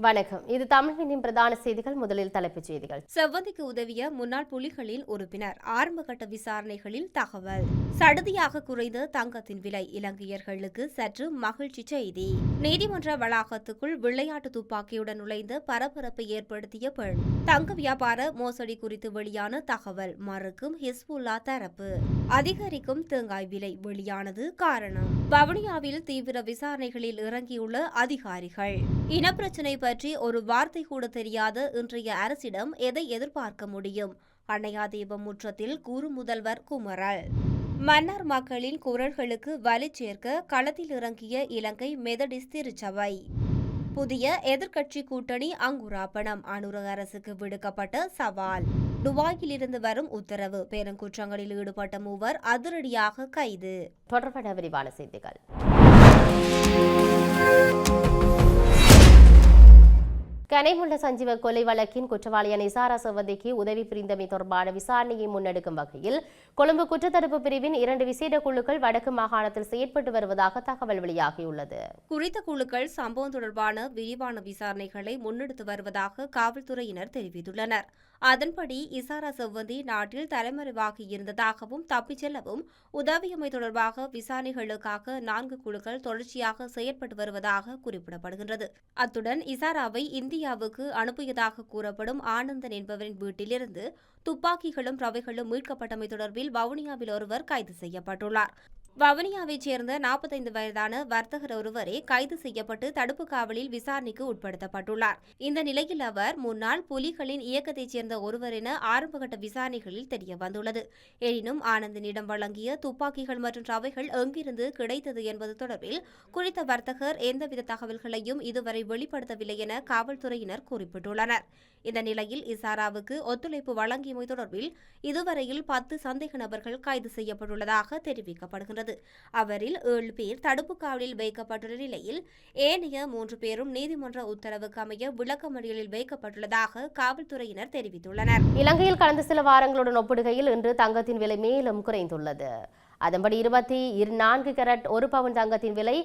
வணக்கம். இது தமிழ்வினின் பிரதான செய்திகள். முதலில் தலைப்புச் செய்திகள். செவ்வந்திக்கு உதவிய முன்னாள் புலிகளின் உறுப்பினர் ஆரம்பகட்ட விசாரணைகளில் தகவல். சடுதியாக குறைந்த தங்கத்தின் விலை இலங்கையர்களுக்கு சற்று மகிழ்ச்சி செய்தி. நீதிமன்ற வளாகத்துக்குள் விளையாட்டு துப்பாக்கியுடன் நுழைந்த பரபரப்பை ஏற்படுத்திய பெண். தங்க வியாபார மோசடி குறித்து வெளியான தகவல் மறுக்கும் ஹிஸ்புல்லா தரப்பு. அதிகரிக்கும் தேங்காய் விலை வெளியானது காரணம். வவுனியாவில் தீவிர விசாரணைகளில் இறங்கியுள்ள அதிகாரிகள். இனப்பிரச்சினை பற்றி ஒரு வார்த்தை கூட தெரியாத. இன்றைய அரசிடம் எதை எதிர்பார்க்க முடியும்? அன்னையாதீபம் முற்றத்தில் கூறு முதல்வர் குமரல். மன்னார் மக்களின் குரல்களுக்கு வலு சேர்க்க களத்தில் இறங்கிய இலங்கை மெதடிஸ் திருச்சபை. புதிய எதிர்க்கட்சி கூட்டணி அங்குராப்பணம். அனுர அரசுக்கு விடுக்கப்பட்ட சவால். துபாயிலிருந்து வரும் உத்தரவு. பேரங்குற்றங்களில் ஈடுபட்ட மூவர் அதிரடியாக கைது. தொடர்பான விரிவான செய்திகள். கனைமுள்ள சஞ்சீவ கொலை வழக்கின் குற்றவாளியான நிசாரா சவந்திக்கு உதவி புரிந்தமை தொடர்பான விசாரணையை முன்னெடுக்கும் வகையில் கொழும்பு குற்றத்தடுப்பு பிரிவின் இரண்டு விசேட குழுக்கள் வடக்கு மாகாணத்தில் செயற்பட்டு வருவதாக தகவல் வெளியாகியுள்ளது. குறித்த குழுக்கள் சம்பவம் தொடர்பான விரிவான விசாரணைகளை முன்னெடுத்து வருவதாக காவல்துறையினர் தெரிவித்துள்ளனர். அதன்படி இசாரா செவ்வந்தி நாட்டில் தலைமறைவாகி இருந்ததாகவும் தப்பிச் செல்லவும் உதவியமை தொடர்பாக விசாரணைகளுக்காக நான்கு குழுக்கள் தொடர்ச்சியாக செயற்பட்டு வருவதாக குறிப்பிடப்படுகின்றது. அத்துடன் இசாராவை இந்தியாவுக்கு அனுப்பியதாக கூறப்படும் ஆனந்தன் என்பவரின் வீட்டிலிருந்து துப்பாக்கிகளும் ரவைகளும் மீட்கப்பட்டமை தொடர்பில் வவுனியாவில் ஒருவர் கைது செய்யப்பட்டுள்ளார். வவுனியாவைச் சேர்ந்த நாற்பத்தைந்து வயதான வர்த்தகர் ஒருவரே கைது செய்யப்பட்டு தடுப்பு காவலில் விசாரணைக்கு உட்படுத்தப்பட்டுள்ளார். இந்த நிலையில் அவர் முன்னாள் புலிகளின் இயக்கத்தைச் சேர்ந்த ஒருவர் என ஆரம்பகட்ட விசாரணைகளில் தெரிய வந்துள்ளது. எனினும் ஆனந்தனிடம் வழங்கிய துப்பாக்கிகள் மற்றும் ரவைகள் எங்கிருந்து கிடைத்தது என்பது தொடர்பில் குறித்த வர்த்தகர் எந்தவித தகவல்களையும் இதுவரை வெளிப்படுத்தவில்லை என காவல்துறையினர் குறிப்பிட்டுள்ளனர். இந்த நிலையில் இசாராவுக்கு ஒத்துழைப்பு வழங்கியமை தொடர்பில் இதுவரையில் பத்து சந்தேக நபர்கள் கைது செய்யப்பட்டுள்ளதாக தெரிவிக்கப்படுகிறது. தெரிவிக்கப்படுகின்றது அவரில் ஏழு பேர் தடுப்பு காவலில் வைக்கப்பட்டுள்ள நிலையில் ஏனைய மூன்று பேரும் நீதிமன்ற உத்தரவுக்கு அமைய விளக்கமறியலில் வைக்கப்பட்டுள்ளதாக காவல்துறையினர் தெரிவித்துள்ளனர். இலங்கையில் கடந்த சில வாரங்களுடன் ஒப்பிடுகையில் இன்று தங்கத்தின் விலை மேலும் குறைந்துள்ளது. அதன்படி இருபத்தி இரு நான்கு கேரட் ஒரு பவுன் தங்கத்தின் விலை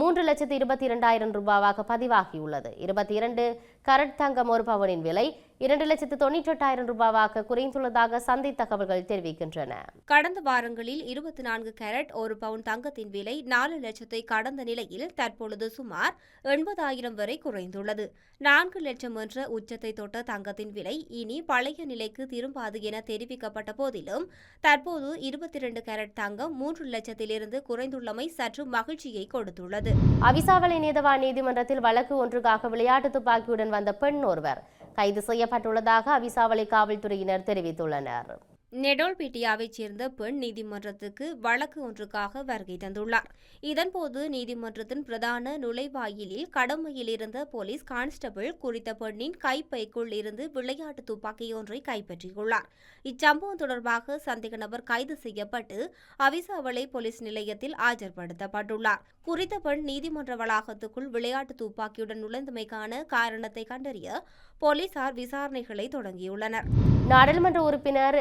மூன்று லட்சத்து இருபத்தி இரண்டாயிரம் ரூபாவாக பதிவாகியுள்ளது. இருபத்தி இரண்டு கரட் தங்கம் ஒரு பவுனின் விலை இரண்டு லட்சத்து தொண்ணூற்றி எட்டாயிரம் ரூபாவாக குறைந்துள்ளதாக சந்தை தகவல்கள் தெரிவிக்கின்றன. கடந்த வாரங்களில் இருபத்தி நான்கு கேரட் ஒரு பவுன் தங்கத்தின் விலை நாலு லட்சத்தை கடந்த நிலையில் தற்பொழுது சுமார் எண்பதாயிரம் வரை குறைந்துள்ளது. நான்கு லட்சம் என்ற உச்சத்தை தொட்ட தங்கத்தின் விலை இனி பழைய நிலைக்கு திரும்பாது என தெரிவிக்கப்பட்ட போதிலும் தற்போது இருபத்தி இரண்டு கேரட் தங்கம் மூன்று லட்சத்திலிருந்து குறைந்துள்ளமை சற்று மகிழ்ச்சியை கொடுத்துள்ளது. அவிசாவளை நீதவான் நீதிமன்றத்தில் வழக்கு ஒன்றுக்காக விளையாட்டு துப்பாக்கியுடன் வந்த பெண் ஒருவர். கைது செய்யப்பட்டுள்ளதாக அவிசாவளி காவல்துறையினர் தெரிவித்துள்ளனர். நெடோல்பீட்டியாவைச் சேர்ந்த பெண் நீதிமன்றத்துக்கு வழக்கு ஒன்றுக்காக வருகை தந்துள்ளார். இதன்போது நீதிமன்றத்தின் பிரதான நுழைவாயிலில் கடமையில் இருந்த போலீஸ் கான்ஸ்டபிள் குறித்த பெண்ணின் கைப்பைக்குள் இருந்து விளையாட்டு துப்பாக்கி ஒன்றை கைப்பற்றியுள்ளார். இச்சம்பவம் தொடர்பாக சந்தேக நபர் கைது செய்யப்பட்டு அவிசாவளை போலீஸ் நிலையத்தில் ஆஜர்படுத்தப்பட்டுள்ளார். குறித்த பெண் நீதிமன்ற வளாகத்துக்குள் விளையாட்டு துப்பாக்கியுடன் நுழைந்தமைக்கான காரணத்தை கண்டறிய போலீசார் விசாரணைகளை தொடங்கியுள்ளனர். நாடாளுமன்ற உறுப்பினர்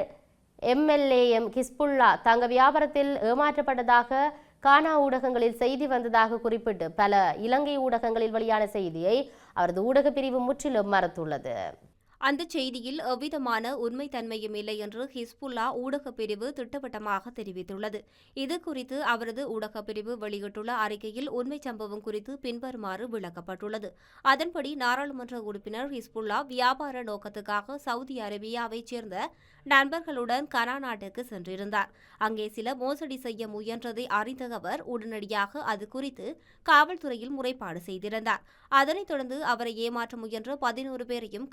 எம்எல்ஏஎம் கிஸ்புல்லா தங்க வியாபாரத்தில் ஏமாற்றப்பட்டதாக கானா ஊடகங்களில் செய்தி வந்ததாக குறிப்பிட்டு பல இலங்கை ஊடகங்களில் வெளியான செய்தியை அவரது ஊடக பிரிவு முற்றிலும் மறுத்துள்ளது. அந்த செய்தியில் எவ்விதமான உண்மைத்தன்மையும் இல்லை என்று ஹிஸ்புல்லா ஊடகப் பிரிவு திட்டவட்டமாக தெரிவித்துள்ளது. இது குறித்து அவரது ஊடகப் பிரிவு வெளியிட்டுள்ள அறிக்கையில் உண்மை சம்பவம் குறித்து பின்வருமாறு விளக்கப்பட்டுள்ளது. அதன்படி நாடாளுமன்ற உறுப்பினர் ஹிஸ்புல்லா வியாபார நோக்கத்துக்காக சவுதி அரேபியாவைச் சேர்ந்த நண்பர்களுடன் கனா நாட்டுக்கு சென்றிருந்தார். அங்கே சில மோசடி செய்ய முயன்றதை அறிந்த அவர் உடனடியாக அது குறித்து காவல்துறையில் முறைப்பாடு செய்திருந்தார். அதனைத் தொடர்ந்து அவரை ஏமாற்ற முயன்ற பதினோரு பேரையும்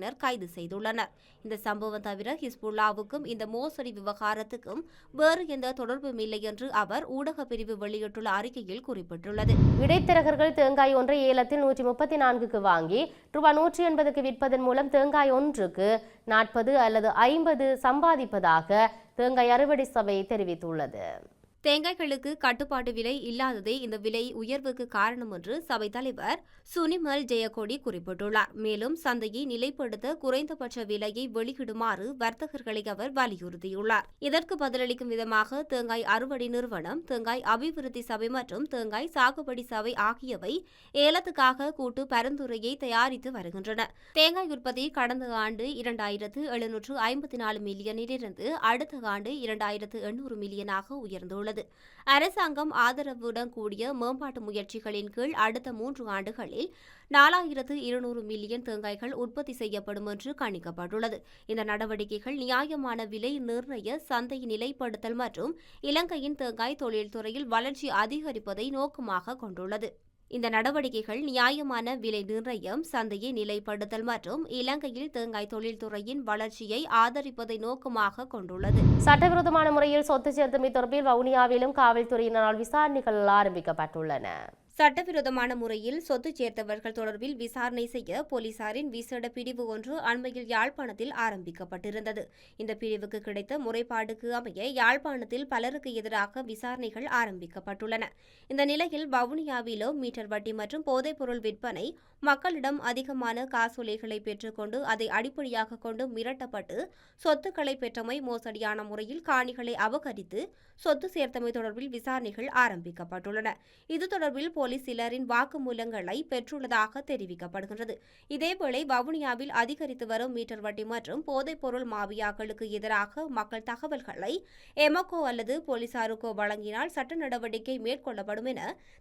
காவல்துறையினர் கைது செய்துள்ளனர். இந்த சம்பவம் தவிர ஹிஸ்புல்லாவுக்கும் இந்த மோசடி விவகாரத்துக்கும் வேறு எந்த தொடர்பும் இல்லை என்று அவர் ஊடக பிரிவு வெளியிட்டுள்ள அறிக்கையில் குறிப்பிட்டுள்ளது. இடைத்தரகர்கள் தேங்காய் ஒன்றை ஏலத்தில் நூற்றி முப்பத்தி நான்குக்கு வாங்கி ரூபாய் நூற்றி எண்பதுக்கு விற்பதன் மூலம் தேங்காய் ஒன்றுக்கு நாற்பது அல்லது ஐம்பது சம்பாதிப்பதாக தேங்காய் அறுவடை சபை தெரிவித்துள்ளது. தேங்காய்களுக்கு கட்டுப்பாட்டு விலை இல்லாததே இந்த விலை உயர்வுக்கு காரணம் என்று சபைத் தலைவர் சுனிமல் ஜெயக்கோடி குறிப்பிட்டுள்ளார். மேலும் சந்தையை நிலைப்படுத்த குறைந்தபட்ச விலையை வெளியிடுமாறு வர்த்தகர்களை அவர் வலியுறுத்தியுள்ளார். இதற்கு பதிலளிக்கும் விதமாக தேங்காய் அறுவடை நிறுவனம் தேங்காய் அபிவிருத்தி சபை மற்றும் தேங்காய் சாகுபடி சபை ஆகியவை ஏலத்துக்காக கூட்டு பரிந்துரையை தயாரித்து வருகின்றன. தேங்காய் உற்பத்தி கடந்த ஆண்டு இரண்டாயிரத்து எழுநூற்று ஐம்பத்தி நாலு மில்லியனிலிருந்து அடுத்த ஆண்டு இரண்டாயிரத்து எண்ணூறு மில்லியனாக உயர்ந்துள்ளது. அரசாங்கம் ஆதரவுடன் கூடிய மேம்பாட்டு முயற்சிகளின் கீழ் அடுத்த மூன்று ஆண்டுகளில் நாலாயிரத்து இருநூறு மில்லியன் தேங்காய்கள் உற்பத்தி செய்யப்படும் என்று கணிக்கப்பட்டுள்ளது. இந்த நடவடிக்கைகள் நியாயமான விலை நிர்ணய சந்தை நிலைப்படுத்தல் மற்றும் இலங்கையின் தேங்காய் தொழில்துறையில் வளர்ச்சி அதிகரிப்பதை நோக்கமாக கொண்டுள்ளது. இந்த நடவடிக்கைகள் நியாயமான விலை நிர்ணயம் சந்தையை நிலைப்படுத்தல் மற்றும் இலங்கையில் தேங்காய் தொழில்துறையின் வளர்ச்சியை ஆதரிப்பதை நோக்கமாக கொண்டுள்ளது. சட்டவிரோதமான முறையில் சொத்து சேர்த்தமை தொடர்பில் வவுனியாவிலும் காவல்துறையினரால் விசாரணைகள் ஆரம்பிக்கப்பட்டுள்ளன. சட்டவிரோதமான முறையில் சொத்து சேர்த்தவர்கள் தொடர்பில் விசாரணை செய்ய போலீசாரின் விசேட பிரிவு ஒன்று அண்மையில் யாழ்ப்பாணத்தில் ஆரம்பிக்கப்பட்டிருந்தது. இந்த பிரிவுக்கு கிடைத்த முறைப்பாடுக்கு அமைய யாழ்ப்பாணத்தில் பலருக்கு எதிராக விசாரணைகள் ஆரம்பிக்கப்பட்டுள்ளன. இந்த நிலையில் வவுனியாவிலோ மீட்டர் வட்டி மற்றும் போதைப்பொருள் விற்பனை மக்களிடம் அதிகமான காசோலைகளை பெற்றுக்கொண்டு அதை அடிப்படையாக கொண்டு மிரட்டப்பட்டு சொத்துக்களை பெற்றமை மோசடியான முறையில் காணிகளை அபகரித்து சொத்து சேர்த்தமை தொடர்பில் விசாரணைகள் ஆரம்பிக்கப்பட்டுள்ளன. இது தொடர்பில் போலீஸ் சிலரின் வாக்குமூலங்களை பெற்றுள்ளதாக தெரிவிக்கப்படுகின்றது. இதேவேளை வவுனியாவில் அதிகரித்து வரும் மீட்டர் வட்டி மற்றும் போதைப்பொருள் மாவியாக்களுக்கு எதிராக மக்கள் தகவல்களை எமக்கோ அல்லது போலீசாருக்கோ வழங்கினால் சட்ட நடவடிக்கை மேற்கொள்ளப்படும் என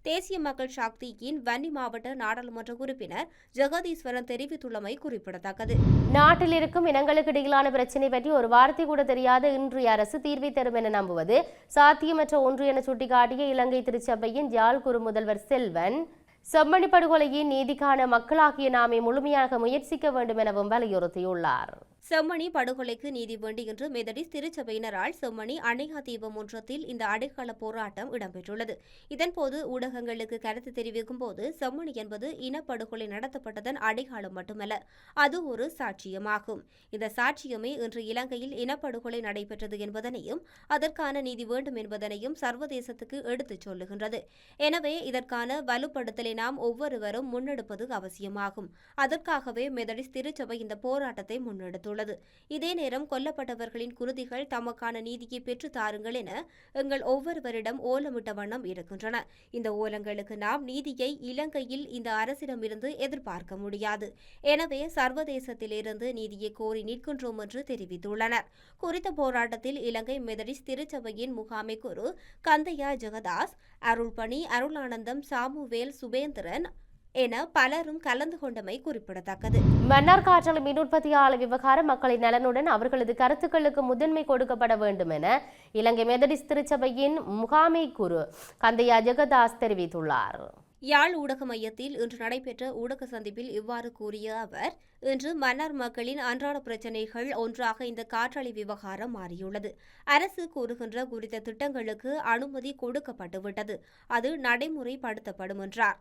தேசிய மக்கள் சக்தியின் வன்னி மாவட்ட நாடாளுமன்ற உறுப்பினர் ஜெகதீஸ்வரன் தெரிவித்துள்ளமை குறிப்பிடத்தக்கது. நாட்டில் இருக்கும் இனங்களுக்கு இடையிலான பிரச்சினை பற்றி ஒரு வார்த்தை கூட தெரியாத இன்றைய அரசு தீர்வை தரும் என நம்புவது சாத்தியமற்ற ஒன்று என சுட்டிக்காட்டிய இலங்கை திருச்சபையின் யாழ் குறு முதல்வர் செல் செல்வன் செம்மணி படுகொலையின் நீதிக்கான மக்களாகிய நாமே முழுமையாக முயற்சிக்க வேண்டும் எனவும் வலியுறுத்தியுள்ளார். செம்மணி படுகொலைக்கு நீதி வேண்டி இன்று மெதடிஸ் திருச்சபையினரால் செம்மணி அணையா தீபம் ஒன்றத்தில் இந்த அடைக்கால போராட்டம் இடம்பெற்றுள்ளது. இதன்போது ஊடகங்களுக்கு கருத்து தெரிவிக்கும் போது செம்மணி என்பது இனப்படுகொலை நடத்தப்பட்டதன் அடையாளம் மட்டுமல்ல அது ஒரு சாட்சியமாகும். இந்த சாட்சியமே இன்று இலங்கையில் இனப்படுகொலை நடைபெற்றது என்பதனையும் அதற்கான நீதி வேண்டும் என்பதனையும் சர்வதேசத்துக்கு எடுத்துச் சொல்லுகின்றது. எனவே இதற்கான வலுப்படுத்தலை நாம் ஒவ்வொருவரும் முன்னெடுப்பது அவசியமாகும். அதற்காகவே மெதடிஸ் திருச்சபை இந்த போராட்டத்தை தெரிவித்துள்ளது. இதே நேரம் கொல்லப்பட்டவர்களின் குருதிகள் தமக்கான நீதியை பெற்று தாருங்கள் என எங்கள் ஒவ்வொருவரிடம் ஓலமிட்ட வண்ணம் இருக்கின்றன. இந்த ஓலங்களுக்கு நாம் நீதியை இலங்கையில் இந்த அரசிடமிருந்து எதிர்பார்க்க முடியாது. எனவே சர்வதேசத்திலிருந்து நீதியை கோரி நிற்கின்றோம் என்று தெரிவித்துள்ளனர். குறித்த போராட்டத்தில் இலங்கை மெதடிஸ் திருச்சபையின் முகாமை குரு கந்தையா ஜெகதாஸ் அருள்பணி அருளானந்தம் சாமுவேல் சுபேந்திரன் என பலரும் கலந்து கொண்டமை குறிப்பிடத்தக்கது. மன்னார் காற்றாலை மின் உற்பத்தியாளர் விவகாரம் மக்களின் நலனுடன் அவர்களது கருத்துக்களுக்கு முதன்மை கொடுக்கப்பட வேண்டும் என இலங்கை மெதடிஸ் திருச்சபையின் முகாமை குரு கந்தையா ஜெகதாஸ் தெரிவித்துள்ளார். யாழ் ஊடக மையத்தில் இன்று நடைபெற்ற ஊடக சந்திப்பில் இவ்வாறு கூறிய அவர் இன்று மன்னார் மக்களின் அன்றாட பிரச்சினைகள் ஒன்றாக இந்த காற்றாலை விவகாரம் மாறியுள்ளது. அரசு கூறுகின்ற குறித்த திட்டங்களுக்கு அனுமதி கொடுக்கப்பட்டுவிட்டது. அது நடைமுறைப்படுத்தப்படும் என்றார்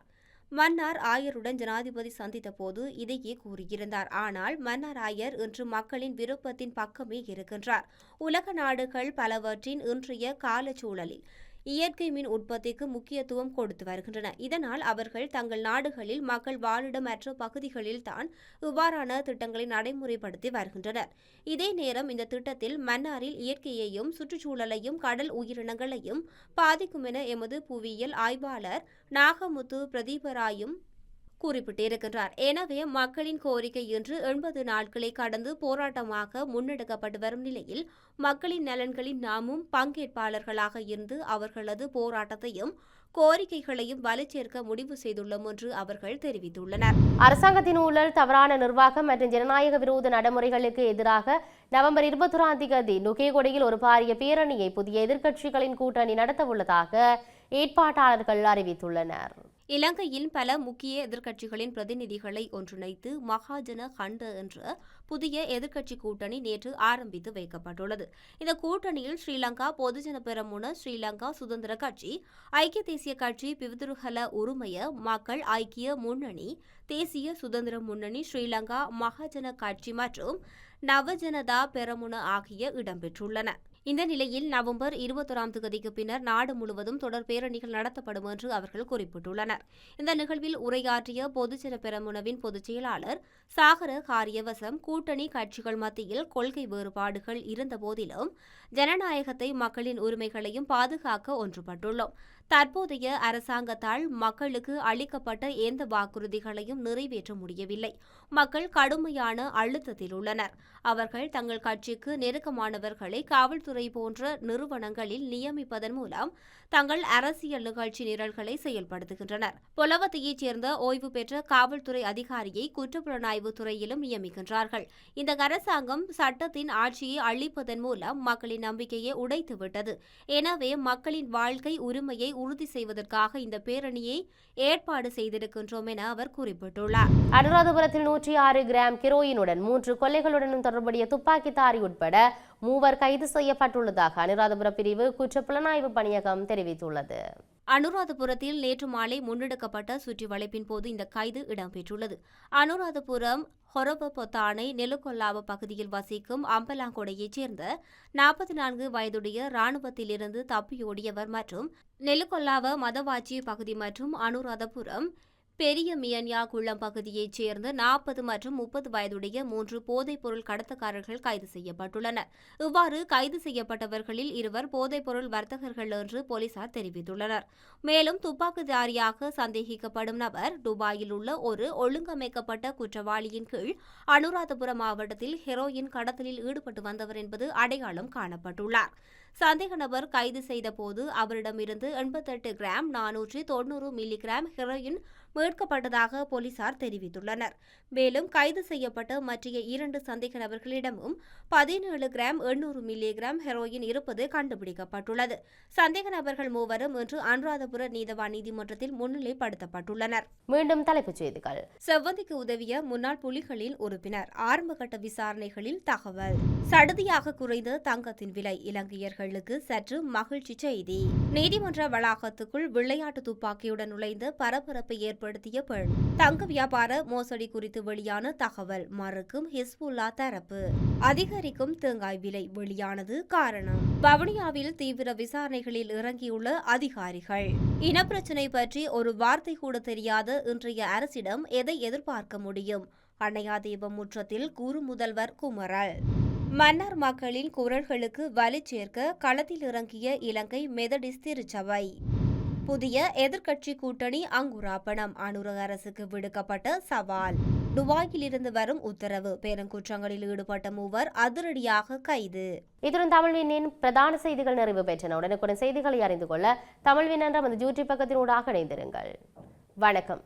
மன்னார் ஆயருடன் ஜனாதிபதி சந்தித்த போது இதையே கூறியிருந்தார். ஆனால் மன்னார் ஆயர் இன்று மக்களின் விருப்பத்தின் பக்கமே இருக்கின்றார். உலக நாடுகள் பலவற்றின் இன்றைய காலச்சூழலில் இயற்கை மின் உற்பத்திக்கு முக்கியத்துவம் கொடுத்து வருகின்றன. இதனால் அவர்கள் தங்கள் நாடுகளில் மக்கள் வாழிடமற்ற பகுதிகளில் தான் இவ்வாறான திட்டங்களை நடைமுறைப்படுத்தி வருகின்றனர். இதே நேரம் இந்த திட்டத்தில் மன்னாரில் இயற்கையையும் சுற்றுச்சூழலையும் கடல் உயிரினங்களையும் பாதிக்கும் என எமது புவியியல் ஆய்வாளர் நாகமுத்து பிரதீபராயும் குறிப்பிட்டிருக்கின்றார் எனவே மக்களின் கோரிக்கை இன்று எண்பது நாட்களை கடந்து போராட்டமாக முன்னெடுக்கப்பட்டு வரும் நிலையில் மக்களின் நலன்களில் நாமும் பங்கேற்பாளர்களாக இருந்து அவர்களது போராட்டத்தையும் கோரிக்கைகளையும் வலுச்சேர்க்க முடிவு செய்துள்ளோம் என்று அவர்கள் தெரிவித்துள்ளனர். அரசாங்கத்தின் ஊழல் தவறான நிர்வாகம் மற்றும் ஜனநாயக விரோத நடைமுறைகளுக்கு எதிராக நவம்பர் இருபத்தொராம் தேதி நுகேகொடையில் ஒரு பாரிய பேரணியை புதிய எதிர்க்கட்சிகளின் கூட்டணி நடத்தவுள்ளதாக ஏற்பாட்டாளர்கள் அறிவித்துள்ளனர். இலங்கையில் பல முக்கிய எதிர்க்கட்சிகளின் பிரதிநிதிகளை ஒன்றிணைத்து மகாஜன கண்ட என்ற புதிய எதிர்க்கட்சி கூட்டணி நேற்று ஆரம்பித்து வைக்கப்பட்டுள்ளது. இந்த கூட்டணியில் ஸ்ரீலங்கா பொதுஜன பெரமுன ஸ்ரீலங்கா சுதந்திர கட்சி ஐக்கிய தேசிய கட்சி பிவிதுருகல உரிமைய மக்கள் ஐக்கிய முன்னணி தேசிய சுதந்திர முன்னணி ஸ்ரீலங்கா மகாஜன கட்சி மற்றும் நவஜனதா பெரமுன ஆகிய இடம்பெற்றுள்ளன. இந்த நிலையில் நவம்பர் இருபத்தொராம் தேதிக்கு பின்னர் நாடு முழுவதும் தொடர் பேரணிகள் நடத்தப்படும் என்று அவர்கள் குறிப்பிட்டுள்ளனர். இந்த நிகழ்வில் உரையாற்றிய பொதுஜன பெரமுனவின் பொதுச் செயலாளர் சாகர காரியவசம் கூட்டணி கட்சிகள் மத்தியில் கொள்கை வேறுபாடுகள் இருந்தபோதிலும் ஜனநாயகத்தை மக்களின் உரிமைகளையும் பாதுகாக்க ஒன்றுபட்டுள்ளோம். தற்போதைய அரசாங்கத்தால் மக்களுக்கு அளிக்கப்பட்ட எந்த வாக்குறுதிகளையும் நிறைவேற்ற முடியவில்லை. மக்கள் கடுமையான அழுத்தத்தில் உள்ளனர். அவர்கள் தங்கள் கட்சிக்கு நெருக்கமானவர்களை காவல்துறை போன்ற நிறுவனங்களில் நியமிப்பதன் மூலம் தங்கள் அரசியல் நிகழ்ச்சி நிரல்களை செயல்படுத்துகின்றனர். பொலவத்தையைச் சேர்ந்த ஓய்வு பெற்ற காவல்துறை அதிகாரியை குற்றப்புலனாய்வு துறையிலும் நியமிக்கின்றார்கள். இந்த அரசாங்கம் சட்டத்தின் ஆட்சியை அளிப்பதன் மூலம் மக்களின் நம்பிக்கையை உடைத்துவிட்டது. எனவே மக்களின் வாழ்க்கை உரிமையை உறுதி செய்வதற்காக இந்த பேரணியை ஏற்பாடு செய்திருக்கின்றோம் என அவர் குறிப்பிட்டுள்ளார். அனுராதபுரத்தில் நூற்றி ஆறு கிராம் கிரோயினுடன் மூன்று கொள்ளைகளுடனும் தொடர்புடைய துப்பாக்கிதாரி உட்பட மூவர் கைது செய்யப்பட்டுள்ளதாக அனுராதபுர பிரிவு குற்ற புலனாய்வு பணியகம் தெரிவித்துள்ளது. அனுராதபுரத்தில் நேற்று மாலை முன்னெடுக்கப்பட்ட சுற்றி வளைப்பின் போது இந்த கைது இடம்பெற்றுள்ளது. அனுராதபுரம் ஹொரபொத்தானை நெலுக்கொல்லாவ பகுதியில் வசிக்கும் அம்பலாங்கொடையைச் சேர்ந்த நாற்பத்தி நான்கு வயதுடைய இராணுவத்திலிருந்து தப்பியோடியவர் மற்றும் நெலுக்கொல்லாவ மதவாச்சி பகுதி மற்றும் அனுராதபுரம் பெரிய மியன்யா குளம் பகுதியைச் சேர்ந்த நாற்பது மற்றும் முப்பது வயதுடைய மூன்று போதைப்பொருள் கடத்தக்காரர்கள் கைது செய்யப்பட்டுள்ளனர். இவ்வாறு கைது செய்யப்பட்டவர்களில் இருவர் போதைப்பொருள் வர்த்தகர்கள் என்று போலீசார் தெரிவித்துள்ளனர். மேலும் துப்பாக்கிதாரியாக சந்தேகிக்கப்படும் நபர் துபாயில் உள்ள ஒரு ஒழுங்கமைக்கப்பட்ட குற்றவாளியின் கீழ் அனுராதபுரம் மாவட்டத்தில் ஹெரோயின் கடத்தலில் ஈடுபட்டு வந்தவர் என்பது அடையாளம் காணப்பட்டுள்ளார். சந்தேக நபர் கைது செய்தபோது அவரிடமிருந்து எண்பத்தெட்டு கிராம் நானூற்றி தொன்னூறு மில்லிகிராம் ஹெரோயின் மீட்கப்பட்டதாக போலீசார் தெரிவித்துள்ளனர். மேலும் கைது செய்யப்பட்ட மற்ற இரண்டு சந்தேக நபர்களிடமும் பதினேழு கிராம் எண்ணூறு மில்லிகிராம் ஹெரோயின் இருப்பது கண்டுபிடிக்கப்பட்டுள்ளது. சந்தேக நபர்கள் மூவரும் இன்று அனுராதபுர நீதவான் நீதிமன்றத்தில் முன்னிலைப்படுத்தப்பட்டுள்ளனர். மீண்டும் தலைப்புச் செய்திகள். செவ்வந்திக்கு உதவிய முன்னாள் புலிகளின் உறுப்பினர். ஆரம்பகட்ட விசாரணைகளில் தகவல். சடுதியாக குறைந்த தங்கத்தின் விலை இலங்கையர்களுக்கு சற்று மகிழ்ச்சி செய்தி. நீதிமன்ற வளாகத்துக்குள் விளையாட்டு துப்பாக்கியுடன் நுழைந்து பரபரப்பை ஏற்படுத்திய பெண். தங்க வியாபார மோசடி குறித்து வெளியான தகவல் மறுக்கும் ஹிஸ்புல்லா தரப்பு. அதிகரிக்கும் தேங்காய் விலை வெளியானது காரணம். வவுனியாவில் தீவிர விசாரணைகளில் இறங்கியுள்ள அதிகாரிகள். இனப்பிரச்சினை பற்றி ஒரு வார்த்தை கூட தெரியாத இன்றைய அரசிடம் எதை எதிர்பார்க்க முடியும்? அன்னையாதீபம் முற்றத்தில் கூறு முதல்வர் குமரல். மன்னார் மக்களின் குரல்களுக்கு வலு சேர்க்க களத்தில் இறங்கிய இலங்கை மெதடிஸ் திருச்சபை. புதிய எதிர்க்கட்சி கூட்டணி அங்குராப்பணம். அனுர அரசுக்கு விடுக்கப்பட்ட சவால். துபாயில் இருந்து வரும் உத்தரவு. பேரங்குற்றங்களில் ஈடுபட்ட மூவர் அதிரடியாக கைது. இத்துடன் தமிழ்வினின் பிரதான செய்திகள் நிறைவு பெற்றன. உடனுக்குடன் செய்திகளை அறிந்து கொள்ள தமிழ்வின் என்ற அந்த யூடியூப் பக்கத்தினூடாக இணைந்திருங்கள். வணக்கம்.